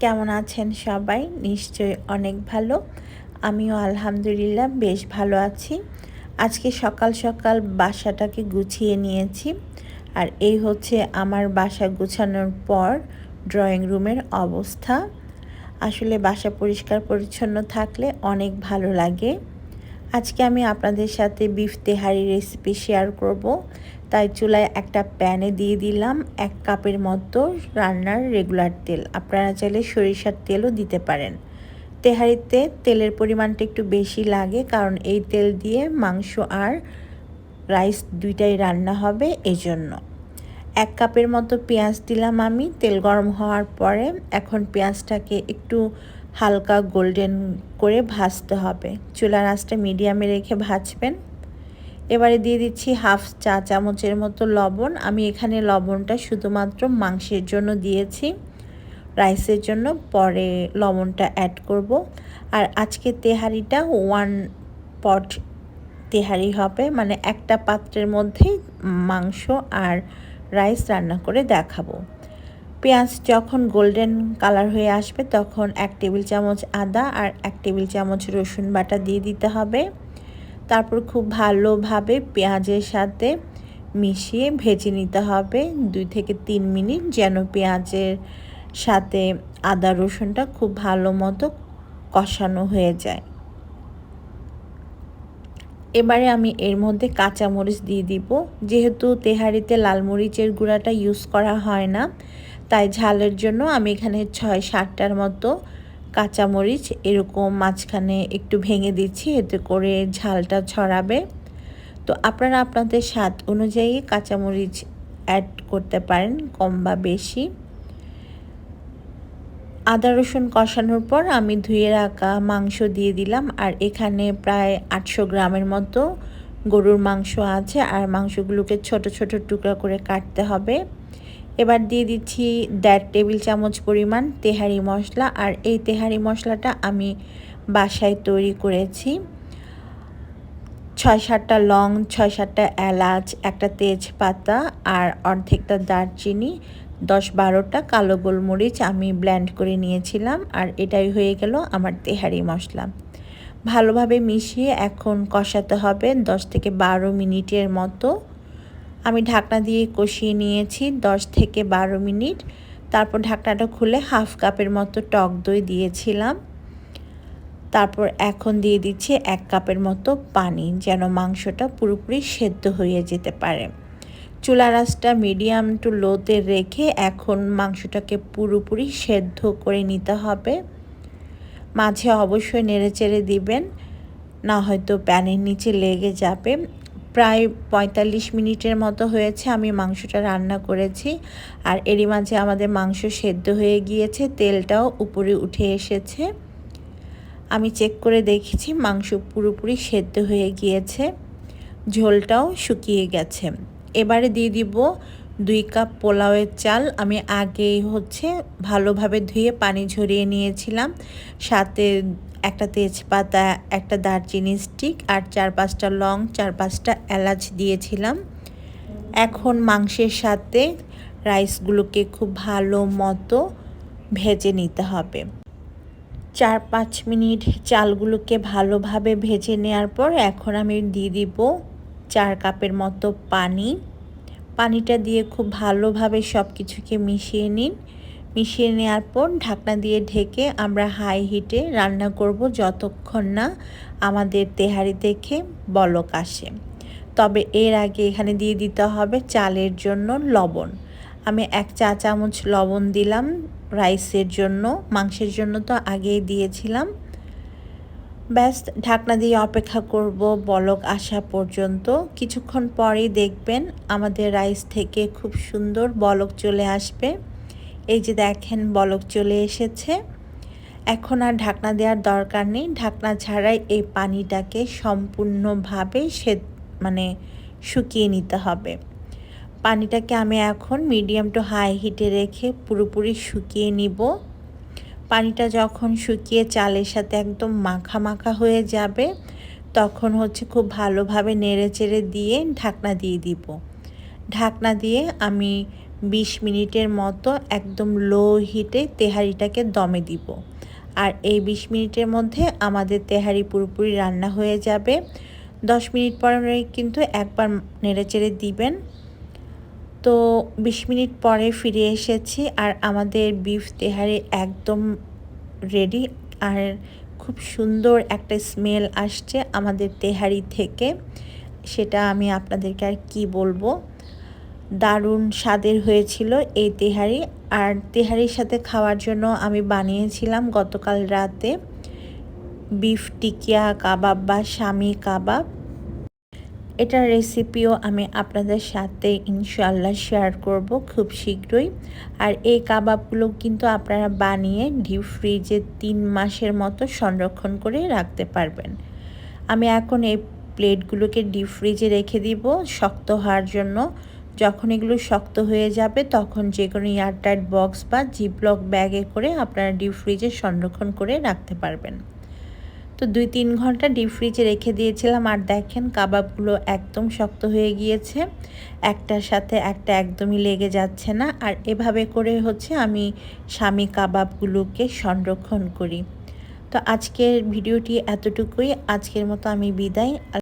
কেমন আছেন সবাই? নিশ্চয়ই অনেক ভালো। আমিও আলহামদুলিল্লাহ বেশ ভালো আছি। আজকে সকাল সকাল বাসাটাকে গুছিয়ে নিয়েছি। আর এই হচ্ছে আমার বাসা গুছানোর পর ড্রয়িং রুমের অবস্থা। আসলে বাসা পরিষ্কার পরিচ্ছন্ন থাকলে অনেক ভালো লাগে। আজকে আমি আপনাদের সাথে বিফ তেহারি রেসিপি শেয়ার করব। তাই চুলায় একটা প্যানে দিয়ে দিলাম এক কাপের মতো রান্নার রেগুলার তেল। আপনারা চাইলে সরিষার তেলও দিতে পারেন। তেহারিতে তেলের পরিমাণটা একটু বেশি লাগে, কারণ এই তেল দিয়ে মাংস আর রাইস দুইটাই রান্না হবে এজন্য। এক কাপের মতো পেঁয়াজ দিলাম আমি। তেল গরম হওয়ার পরে এখন পেঁয়াজটাকে একটু হালকা গোল্ডেন করে ভাজতে হবে। চুলার আঁচটা মিডিয়ামে রেখে ভাজবেন। এবারে দিয়ে দিচ্ছি হাফ চা চামচের মতো লবণ। আমি এখানে লবণটা শুধুমাত্র মাংসের জন্য দিয়েছি। রাইসের জন্য পরে লবণটা অ্যাড করব। আর আজকে তেহারিটা ওয়ান পট তেহারি হবে। মানে একটা পাত্রের মধ্যেই মাংস আর রাইস রান্না করে দেখাবো। পেঁয়াজ যখন গোল্ডেন কালার হয়ে আসবে, তখন এক টেবিল চামচ আদা আর এক টেবিল চামচ রসুন বাটা দিয়ে দিতে হবে। তারপর খুব ভালোভাবে পেঁয়াজের সাথে মিশিয়ে ভেজে নিতে হবে। দুই থেকে তিন মিনিট যেন পেঁয়াজের সাথে আদা রসুনটা খুব ভালো মতো কষানো হয়ে যায়। এবারে আমি এর মধ্যে কাঁচামরিচ দিয়ে দিব। যেহেতু তেহারিতে লাল মরিচের গুঁড়াটা ইউজ করা হয় না তাই ঝালের জন্য আমি এখানে ছয় সাতটার মতো কাঁচামরিচ, এরকম মাঝখানে একটু ভেঙে দিচ্ছি, এতে করে ঝালটা ছড়াবে। তো আপনারা আপনাদের স্বাদ অনুযায়ী কাঁচামরিচ অ্যাড করতে পারেন, কম বা বেশি। আদা রসুন কষানোর পর আমি ধুয়ে রাখা মাংস দিয়ে দিলাম, আর এখানে প্রায় আটশো গ্রামের মতো গরুর মাংস আছে, আর মাংসগুলোকে ছোট ছোট টুকরা করে কাটতে হবে। এবার দিয়ে দিচ্ছি দেড় টেবিল চামচ পরিমাণ তেহারি মশলা আর এই তেহারি মশলাটা আমি বাসায় তৈরি করেছি। ছয় সাতটা লং, ছয় সাতটা এলাচ, একটা তেজপাতা আর অর্ধেকটা দারচিনি, দশ বারোটা কালো গোলমরিচ আমি ব্ল্যান্ড করে নিয়েছিলাম আর এটাই হয়ে গেল আমার তেহারি মশলা। ভালোভাবে মিশিয়ে এখন কষাতে হবে দশ থেকে বারো মিনিটের মতো। আমি ঢাকনা দিয়ে কষিয়ে নিয়েছি দশ থেকে বারো মিনিট। তারপর ঢাকনাটা খুলে হাফ কাপের মতো টক দই দিয়েছিলাম। তারপর এখন দিয়ে দিচ্ছি এক কাপের মতো পানি, যেন মাংসটা পুরোপুরি সেদ্ধ হয়ে যেতে পারে। চুলা রাসটা মিডিয়াম টু লোতে রেখে এখন মাংসটাকে পুরোপুরি সেদ্ধ করে নিতে হবে। মাঝে অবশ্যই নেড়ে চেড়ে দিবেন, না হয়তো প্যানের নিচে লেগে যাবে। প্রায় পঁয়তাল্লিশ মিনিটের মতো হয়েছে আমি মাংসটা রান্না করেছি। আর এরই মাঝে আমাদের মাংস সেদ্ধ হয়ে গিয়েছে, তেলটাও উপরে উঠে এসেছে। আমি চেক করে দেখেছি মাংস পুরোপুরি সেদ্ধ হয়ে গিয়েছে, ঝোলটাও শুকিয়ে গেছে। এবারে দিয়ে দিব দুই কাপ পোলাওয়ের চাল। আমি আগেই হচ্ছে ভালোভাবে ধুয়ে পানি ঝরিয়ে নিয়েছিলাম, সাথে একটা তেজপাতা, একটা দারচিনি স্টিক আর চার পাঁচটা লং, চার পাঁচটা এলাচ দিয়েছিলাম। এখন মাংসের সাথে রাইসগুলোকে খুব ভালো মতো ভেজে নিতে হবে। চার পাঁচ মিনিট চালগুলোকে ভালোভাবে ভেজে নেওয়ার পর এখন আমি দিয়ে দিব চার কাপের মতো পানি। পানিটা দিয়ে খুব ভালোভাবে সব কিছুকে মিশিয়ে নিন। মিশিয়ে নেওয়ার পর ঢাকনা দিয়ে ঢেকে আমরা হাই হিটে রান্না করব যতক্ষণ না আমাদের তেহারি দেখে বলক আসে। তবে এর আগে এখানে দিয়ে দিতে হবে চালের জন্য লবণ। আমি এক চা চামচ লবণ দিলাম রাইসের জন্য, মাংসের জন্য তো আগেই দিয়েছিলাম। ব্যাস, ঢাকনা দিয়ে অপেক্ষা করব বলক আসা পর্যন্ত। কিছুক্ষণ পরেই দেখবেন আমাদের রাইস থেকে খুব সুন্দর বলক চলে আসবে। এই যে দেখেন বলক চলে এসেছে। এখন আর ঢাকনা দেওয়ার দরকার নেই। ঢাকনা ছাড়াই এই পানিটাকে সম্পূর্ণভাবে সে মানে শুকিয়ে নিতে হবে। পানিটাকে আমি এখন মিডিয়াম টু হাই হিটে রেখে পুরোপুরি শুকিয়ে নিব। পানিটা যখন শুকিয়ে চালের সাথে একদম মাখা মাখা হয়ে যাবে, তখন হচ্ছে খুব ভালোভাবে নেড়ে চেড়ে দিয়ে ঢাকনা দিয়ে দিব। ঢাকনা দিয়ে আমি বিশ মিনিটের মতো একদম লো হিটে তেহারিটাকে দমে দিব। আর এই বিশ মিনিটের মধ্যে আমাদের তেহারি পুরোপুরি রান্না হয়ে যাবে। দশ মিনিট পরে কিন্তু একবার নেড়েচেড়ে দিবেন। তো বিশ মিনিট পরে ফিরে এসেছি আর আমাদের বিফ তেহারি একদম রেডি আর খুব সুন্দর একটা স্মেল আসছে আমাদের তেহারি থেকে। সেটা আমি আপনাদেরকে আর কি বলব? দারুণ স্বাদের হয়েছিল এই তেহারি। আর তেহারির সাথে খাওয়ার জন্য আমি বানিয়েছিলাম গতকাল রাতে বিফ টিকিয়া কাবাব বা স্বামী কাবাব। এটার রেসিপিও আমি আপনাদের সাথে ইনশাল্লাহ শেয়ার করব খুব শীঘ্রই। আর এই কাবাবগুলো কিন্তু আপনারা বানিয়ে ডিপ ফ্রিজে তিন মাসের মতো সংরক্ষণ করে রাখতে পারবেন। আমি এখন এই প্লেটগুলোকে ডিপ ফ্রিজে রেখে দিব শক্ত হওয়ার জন্য। যখন এগুলো শক্ত হয়ে যাবে, তখন যে কোনো এয়ারটাইট বক্স বা জিপলক ব্যাগে করে আপনারা ডিপ ফ্রিজে সংরক্ষণ করে রাখতে পারবেন। তো দুই তিন ঘণ্টা ডিপ ফ্রিজে রেখে দিয়েছিলাম, আর দেখেন কাবাবগুলো একদম শক্ত হয়ে গিয়েছে। একটার সাথে একটা একদমই লেগে যাচ্ছে না, আর এভাবে করে হচ্ছে আমি স্বামী কাবাবগুলোকে সংরক্ষণ করি। তো আজকের ভিডিওটি এতটুকুই, আজকের মতো আমি বিদায়।